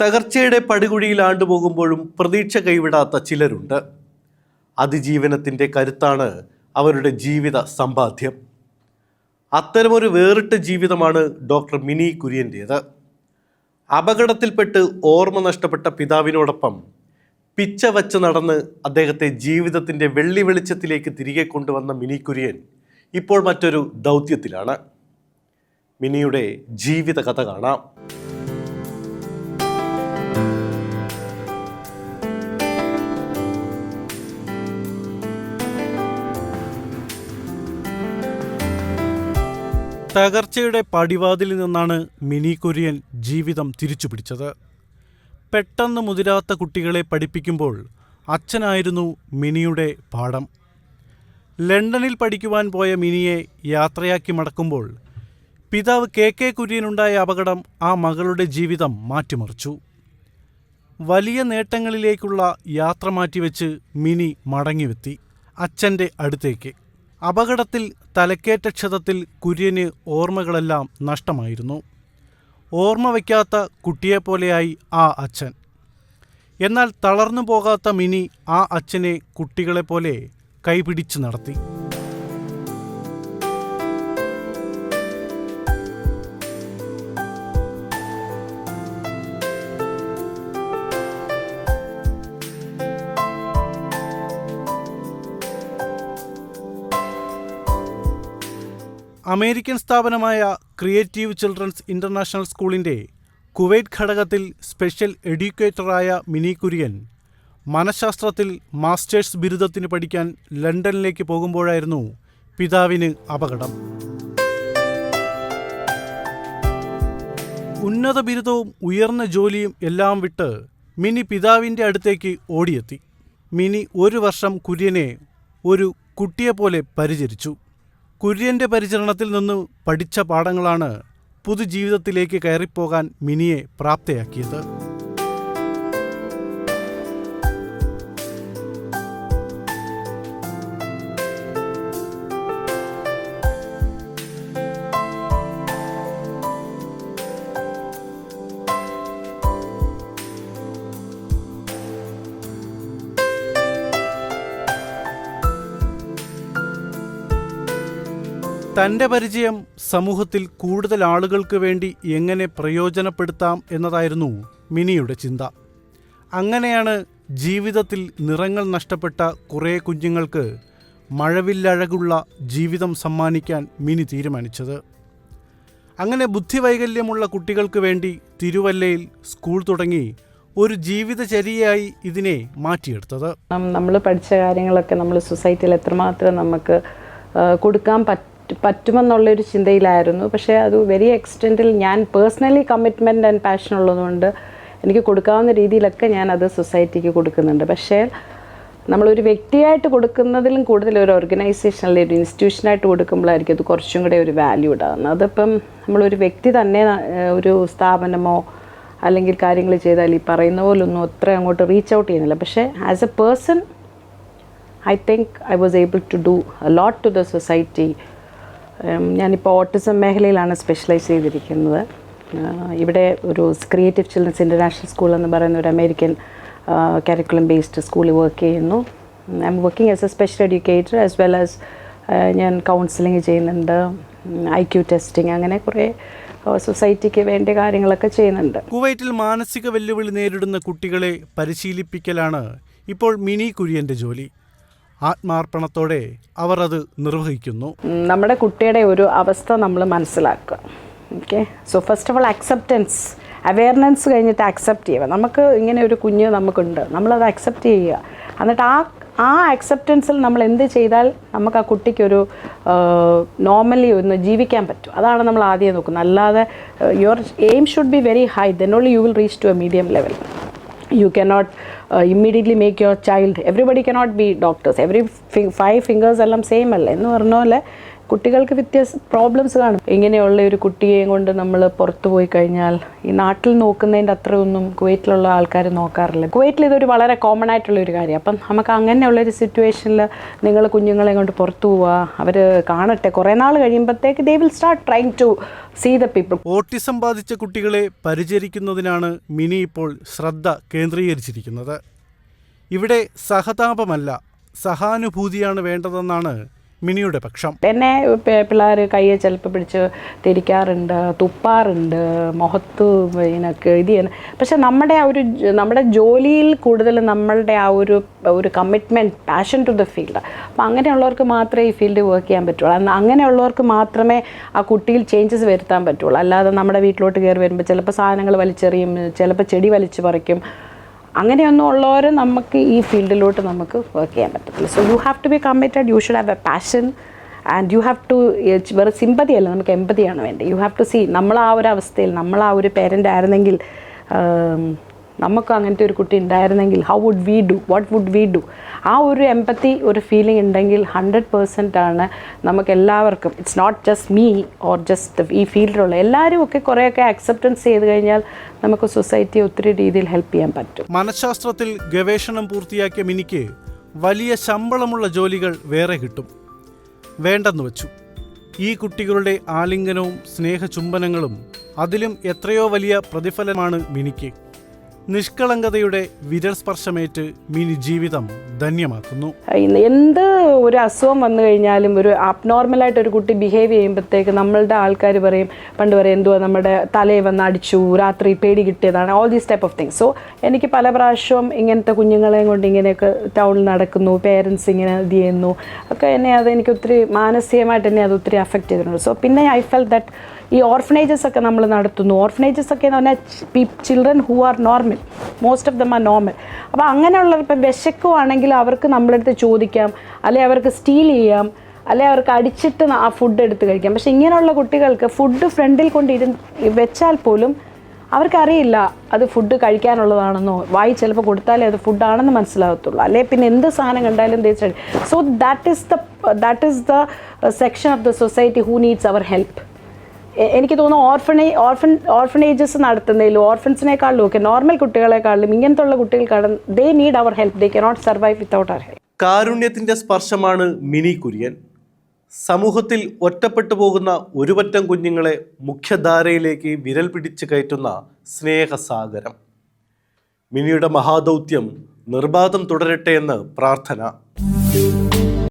തകർച്ചയുടെ പടുകുഴിയിൽ ആണ്ടുപോകുമ്പോഴും പ്രതീക്ഷ കൈവിടാത്ത ചിലരുണ്ട്. അതിജീവനത്തിന്റെ കരുത്താണ് അവരുടെ ജീവിത സമ്പാദ്യം. അത്തരമൊരു വേറിട്ട ജീവിതമാണ് ഡോക്ടർ മിനി കുര്യന്റേത് അപകടത്തിൽപ്പെട്ട് ഓർമ്മ നഷ്ടപ്പെട്ട പിതാവിനോടൊപ്പം പിച്ച വച്ച് നടന്ന് അദ്ദേഹത്തെ ജീവിതത്തിന്റെ വെള്ളി വെളിച്ചത്തിലേക്ക് തിരികെ കൊണ്ടുവന്ന മിനി കുര്യൻ ഇപ്പോൾ മറ്റൊരു ദൗത്യത്തിലാണ്. മിനിയുടെ ജീവിത കഥ കാണാം. തകർച്ചയുടെ പടിവാതിലിൽ നിന്നാണ് മിനി കുര്യൻ ജീവിതം തിരിച്ചുപിടിച്ചത്. പെട്ടെന്ന് മുതിരാത്ത കുട്ടികളെ പഠിപ്പിക്കുമ്പോൾ അച്ഛനായിരുന്നു മിനിയുടെ പാഠം. ലണ്ടനിൽ പഠിക്കുവാൻ പോയ മിനിയെ യാത്രയാക്കി മടക്കുമ്പോൾ പിതാവ് കെ കെ കുര്യനുണ്ടായ അപകടം ആ മകളുടെ ജീവിതം മാറ്റിമറിച്ചു. വലിയ നേട്ടങ്ങളിലേക്കുള്ള യാത്ര മാറ്റിവെച്ച് മിനി മടങ്ങിവെത്തി അച്ഛന്റെ അടുത്തേക്ക്. അപകടത്തിൽ തലക്കേറ്റ ക്ഷതത്തിൽ കുര്യന് ഓർമ്മകളെല്ലാം നഷ്ടമായിരുന്നു. ഓർമ്മ വയ്ക്കാത്ത കുട്ടിയെപ്പോലെയായി ആ അച്ഛൻ. എന്നാൽ തളർന്നു പോകാത്ത മിനി ആ അച്ഛനെ കുട്ടികളെപ്പോലെ കൈപിടിച്ചു നടത്തി. അമേരിക്കൻ സ്ഥാപനമായ ക്രിയേറ്റീവ് ചിൽഡ്രൻസ് ഇന്റർനാഷണൽ സ്കൂളിന്റെ കുവൈറ്റ് ഘടകത്തിൽ സ്പെഷ്യൽ എഡ്യൂക്കേറ്ററായ മിനി കുര്യൻ മനഃശാസ്ത്രത്തിൽ മാസ്റ്റേഴ്സ് ബിരുദത്തിന് പഠിക്കാൻ ലണ്ടനിലേക്ക് പോകുമ്പോഴായിരുന്നു പിതാവിന് അപകടം. ഉന്നത ബിരുദവും ഉയർന്ന ജോലിയും എല്ലാം വിട്ട് മിനി പിതാവിന്റെ അടുത്തേക്ക് ഓടിയെത്തി. മിനി ഒരു വർഷം കുര്യനെ ഒരു കുട്ടിയെപ്പോലെ പരിചരിച്ചു. കുര്യന്റെ പരിചരണത്തിൽ നിന്ന് പഠിച്ച പാഠങ്ങളാണ് പുതുജീവിതത്തിലേക്ക് കയറിപ്പോകാൻ മിനിയെ പ്രാപ്തയാക്കിയത്. തന്റെ പരിചയം സമൂഹത്തിൽ കൂടുതൽ ആളുകൾക്ക് വേണ്ടി എങ്ങനെ പ്രയോജനപ്പെടുത്താം എന്നതായിരുന്നു മിനിയുടെ ചിന്ത. അങ്ങനെയാണ് ജീവിതത്തിൽ നിറങ്ങൾ നഷ്ടപ്പെട്ട കുറേ കുഞ്ഞുങ്ങൾക്ക് മഴവില്ലഴകുള്ള ജീവിതം സമ്മാനിക്കാൻ മിനി തീരുമാനിച്ചത്. അങ്ങനെ ബുദ്ധിവൈകല്യമുള്ള കുട്ടികൾക്ക് വേണ്ടി തിരുവല്ലയിൽ സ്കൂൾ തുടങ്ങി ഒരു ജീവിതചര്യയായി ഇതിനെ മാറ്റിയെടുത്തത്. നമ്മൾ പഠിച്ച കാര്യങ്ങളൊക്കെ നമ്മൾ സൊസൈറ്റിയിൽ എത്രമാത്രം നമുക്ക് കൊടുക്കാൻ പറ്റ പറ്റുമെന്നുള്ളൊരു ചിന്തയിലായിരുന്നു. പക്ഷേ അത് വെരി എക്സ്റ്റെന്റിൽ ഞാൻ പേഴ്സണലി കമ്മിറ്റ്മെന്റ് ആൻഡ് പാഷൻ ഉള്ളതുകൊണ്ട് എനിക്ക് കൊടുക്കാവുന്ന രീതിയിലൊക്കെ ഞാൻ അത് സൊസൈറ്റിക്ക് കൊടുക്കുന്നുണ്ട്. പക്ഷേ നമ്മളൊരു വ്യക്തിയായിട്ട് കൊടുക്കുന്നതിലും കൂടുതൽ ഒരു ഓർഗനൈസേഷൻ അല്ലെങ്കിൽ ഒരു ഇൻസ്റ്റിറ്റ്യൂഷനായിട്ട് കൊടുക്കുമ്പോഴായിരിക്കും അത് കുറച്ചും കൂടെ ഒരു വാല്യൂ ഉണ്ടാകുന്നത്. അതിപ്പം നമ്മളൊരു വ്യക്തി തന്നെ ഒരു സ്ഥാപനമോ അല്ലെങ്കിൽ കാര്യങ്ങൾ ചെയ്താൽ ഈ പറയുന്ന പോലൊന്നും അത്ര അങ്ങോട്ട് റീച്ച് ഔട്ട് ചെയ്യുന്നില്ല. പക്ഷേ as a person I think I was able to do lot to the society ഞാനിപ്പോൾ ഓട്ടിസം മേഖലയിലാണ് സ്പെഷ്യലൈസ് ചെയ്തിരിക്കുന്നത്. ഇവിടെ ഒരു ക്രിയേറ്റീവ് ചിൽഡ്രൻസ് ഇന്റർനാഷണൽ സ്കൂൾ എന്ന് പറയുന്ന ഒരു അമേരിക്കൻ കരിക്കുലം ബേസ്ഡ് സ്കൂളിൽ വർക്ക് ചെയ്യുന്നു. I'm working as a special educator as well as ഞാൻ കൗൺസിലിംഗ് ചെയ്യുന്നുണ്ട്. ഐ ക്യു ടെസ്റ്റിംഗ് അങ്ങനെ കുറേ സൊസൈറ്റിക്ക് വേണ്ട കാര്യങ്ങളൊക്കെ ചെയ്യുന്നുണ്ട്. കുവൈറ്റിൽ മാനസിക വെല്ലുവിളി നേരിടുന്ന കുട്ടികളെ പരിശീലിപ്പിക്കലാണ് ഇപ്പോൾ മിനി കുര്യന്റെ ജോലി. ആത്മാർപ്പണത്തോടെ അവർ അത് നിർവഹിക്കുന്നു. നമ്മുടെ കുട്ടിയുടെ ഒരു അവസ്ഥ നമ്മൾ മനസ്സിലാക്കുക. Okay so first of all acceptance awareness കഴിഞ്ഞിട്ട് അക്സെപ്റ്റ് ചെയ്യുക. നമുക്ക് ഇങ്ങനെ ഒരു കുഞ്ഞ് നമുക്കുണ്ട്. നമ്മളത് അക്സെപ്റ്റ് ചെയ്യുക. എന്നിട്ട് ആ ആ അക്സെപ്റ്റൻസിൽ നമ്മൾ എന്ത് ചെയ്താൽ നമുക്ക് ആ കുട്ടിക്കൊരു നോർമലി ഒന്ന് ജീവിക്കാൻ പറ്റും. അതാണ് നമ്മൾ ആദ്യം നോക്കുന്നത്. അല്ലാതെ your aim should be very high then only you will reach to a medium level you cannot uh, immediately make your child everybody cannot be doctors. Every fi five fingers ellam same alle ennu parnole കുട്ടികൾക്ക് വ്യത്യാസ problems കാണും. ഇങ്ങനെയുള്ള ഒരു കുട്ടിയെയും കൊണ്ട് നമ്മൾ പുറത്തു പോയി കഴിഞ്ഞാൽ ഈ നാട്ടിൽ നോക്കുന്നതിന്റെ അത്രയൊന്നും കുവൈറ്റിലുള്ള ആൾക്കാർ നോക്കാറില്ല. കുവൈറ്റിൽ ഇതൊരു വളരെ കോമൺ ആയിട്ടുള്ള ഒരു കാര്യം. അപ്പം നമുക്ക് അങ്ങനെയുള്ള ഒരു സിറ്റുവേഷനിൽ നിങ്ങൾ കുഞ്ഞുങ്ങളെ കൊണ്ട് പുറത്തു പോവുക അവർ കാണട്ടെ. കുറേ നാൾ കഴിയുമ്പോഴത്തേക്ക് they will start trying to see the people autism ബാധിച്ച കുട്ടികളെ പരിചരിക്കുന്നതിനാണ് മിനി ഇപ്പോൾ ശ്രദ്ധ കേന്ദ്രീകരിച്ചിരിക്കുന്നത്. ഇവിടെ സഹതാപമല്ല സഹാനുഭൂതിയാണ് വേണ്ടതെന്നാണ് മിനിയുടെ പക്ഷം. എന്നെ പിള്ളേർ കയ്യെ ചിലപ്പോൾ പിടിച്ച് തിരിക്കാറുണ്ട് തുപ്പാറുണ്ട് മുഖത്ത് ഇതിനൊക്കെ ഇത് ചെയ്യുന്ന. പക്ഷെ നമ്മുടെ ആ ഒരു നമ്മുടെ ജോലിയിൽ കൂടുതൽ നമ്മളുടെ ആ ഒരു ഒരു commitment passion to the field അപ്പം അങ്ങനെയുള്ളവർക്ക് മാത്രമേ ഈ ഫീൽഡ് വർക്ക് ചെയ്യാൻ പറ്റുള്ളൂ. അങ്ങനെയുള്ളവർക്ക് മാത്രമേ ആ കുട്ടിയിൽ ചേഞ്ചസ് വരുത്താൻ പറ്റുള്ളൂ. അല്ലാതെ നമ്മുടെ വീട്ടിലോട്ട് കയറി വരുമ്പോൾ ചിലപ്പോൾ സാധനങ്ങൾ വലിച്ചെറിയും ചിലപ്പോൾ ചെടി വലിച്ചു പറിക്കും അങ്ങനെയൊന്നും ഉള്ളവർ നമുക്ക് ഈ ഫീൽഡിലോട്ട് നമുക്ക് വർക്ക് ചെയ്യാൻ പറ്റത്തില്ല. So you have to be committed you should have a passion and you have to വെറു സിമ്പതി അല്ല നമുക്ക് എമ്പതിയാണ് വേണ്ടത്. യു ഹാവ് ടു സീ നമ്മൾ ആ ഒരു അവസ്ഥയിൽ നമ്മൾ ആ ഒരു പേരന്റ് ആയിരുന്നെങ്കിൽ നമുക്ക് അങ്ങനത്തെ ഒരു കുട്ടി ഉണ്ടായിരുന്നെങ്കിൽ how would we do what would we do ആ ഒരു എമ്പത്തി ഒരു ഫീലിംഗ് ഉണ്ടെങ്കിൽ ഹൺഡ്രഡ് പേഴ്സന്റ് ആണ് നമുക്ക് എല്ലാവർക്കും. It's not just me or just ഈ ഫീൽഡിലുള്ള എല്ലാവരും ഒക്കെ കുറേയൊക്കെ അക്സെപ്റ്റൻസ് ചെയ്ത് കഴിഞ്ഞാൽ നമുക്ക് സൊസൈറ്റിയെ ഒത്തിരി രീതിയിൽ ഹെൽപ്പ് ചെയ്യാൻ പറ്റും. മനഃശാസ്ത്രത്തിൽ ഗവേഷണം പൂർത്തിയാക്കിയ മിനിക്ക് വലിയ ശമ്പളമുള്ള ജോലികൾ വേറെ കിട്ടും. വേണ്ടെന്ന് വെച്ചു. ഈ കുട്ടികളുടെ ആലിംഗനവും സ്നേഹചുംബനങ്ങളും അതിലും എത്രയോ വലിയ പ്രതിഫലമാണ് മിനിക്ക്. നിഷ്കളങ്കതയുടെ വിരൽ സ്പർശമേറ്റ് മിനി ജീവിതം ധന്യമാക്കുന്നു. എന്ത് ഒരു അസുഖം വന്നു കഴിഞ്ഞാലും ഒരു അബ്നോർമലായിട്ട് ഒരു കുട്ടി ബിഹേവ് ചെയ്യുമ്പോഴത്തേക്ക് നമ്മളുടെ ആൾക്കാർ പറയും പണ്ട് പറയും എന്തുവാ നമ്മുടെ തലയിൽ വന്ന് അടിച്ചു രാത്രി പേടി കിട്ടിയതാണ് all these type of things so എനിക്ക് പല പ്രാവശ്യവും ഇങ്ങനത്തെ കുഞ്ഞുങ്ങളെയും കൊണ്ട് ഇങ്ങനെയൊക്കെ ടൗണിൽ നടക്കുന്നു പേരൻസ് ഇങ്ങനെ ഇത് ചെയ്യുന്നു ഒക്കെ എന്നെ അത് എനിക്ക് ഒത്തിരി മാനസികമായിട്ട് എന്നെ അത് ഒത്തിരി അഫക്റ്റ് ചെയ്തിട്ടുണ്ട്. സോ പിന്നെ ഐ ഫെൽ ദറ്റ് ഈ ഓർഫനേജസ് ഒക്കെ നമ്മൾ നടത്തുന്നു. ഓർഫനേജസ് ഒക്കെ എന്ന് പറഞ്ഞാൽ children who are normal most of them are normal അപ്പോൾ അങ്ങനെയുള്ളവർ ഇപ്പം വിശക്കുവാണെങ്കിൽ അവർക്ക് നമ്മളെടുത്ത് ചോദിക്കാം അല്ലെ അവർക്ക് സ്റ്റീൽ ചെയ്യാം അല്ലെ അവർക്ക് അടിച്ചിട്ട് ആ ഫുഡ് എടുത്ത് കഴിക്കാം. പക്ഷെ ഇങ്ങനെയുള്ള കുട്ടികൾക്ക് ഫുഡ് ഫ്രണ്ടിൽ കൊണ്ടിരുന്ന് വെച്ചാൽ പോലും അവർക്കറിയില്ല അത് ഫുഡ് കഴിക്കാനുള്ളതാണെന്നോ വായി ചിലപ്പോൾ കൊടുത്താലേ അത് ഫുഡാണെന്ന് മനസ്സിലാകത്തുള്ളൂ. അല്ലെ പിന്നെ എന്ത് സാധനം കണ്ടാലും തേച്ചു so that is the that is the section of the society who needs our help എനിക്ക് തോന്നുന്നു ഓർഫണേ ഓർഫൻ ഓർഫനേജസ് നടത്തുന്നതിലും ഓർഫൻസിനേക്കാളിലും ഒക്കെ നോർമൽ കുട്ടികളെക്കാളിലും ഇങ്ങനത്തെ ഉള്ള കുട്ടികൾക്കാണ് they need our help they cannot survive without our help കാരുണ്യത്തിന്റെ സ്പർശമാണ് മിനി കുര്യൻ. സമൂഹത്തിൽ ഒറ്റപ്പെട്ടു പോകുന്ന ഒരുപറ്റം കുഞ്ഞുങ്ങളെ മുഖ്യധാരയിലേക്ക് വിരൽ പിടിച്ച് കയറ്റുന്ന സ്നേഹസാഗരം. മിനിയുടെ മഹാദൗത്യം നിർബാധം തുടരട്ടെ എന്ന് പ്രാർത്ഥന.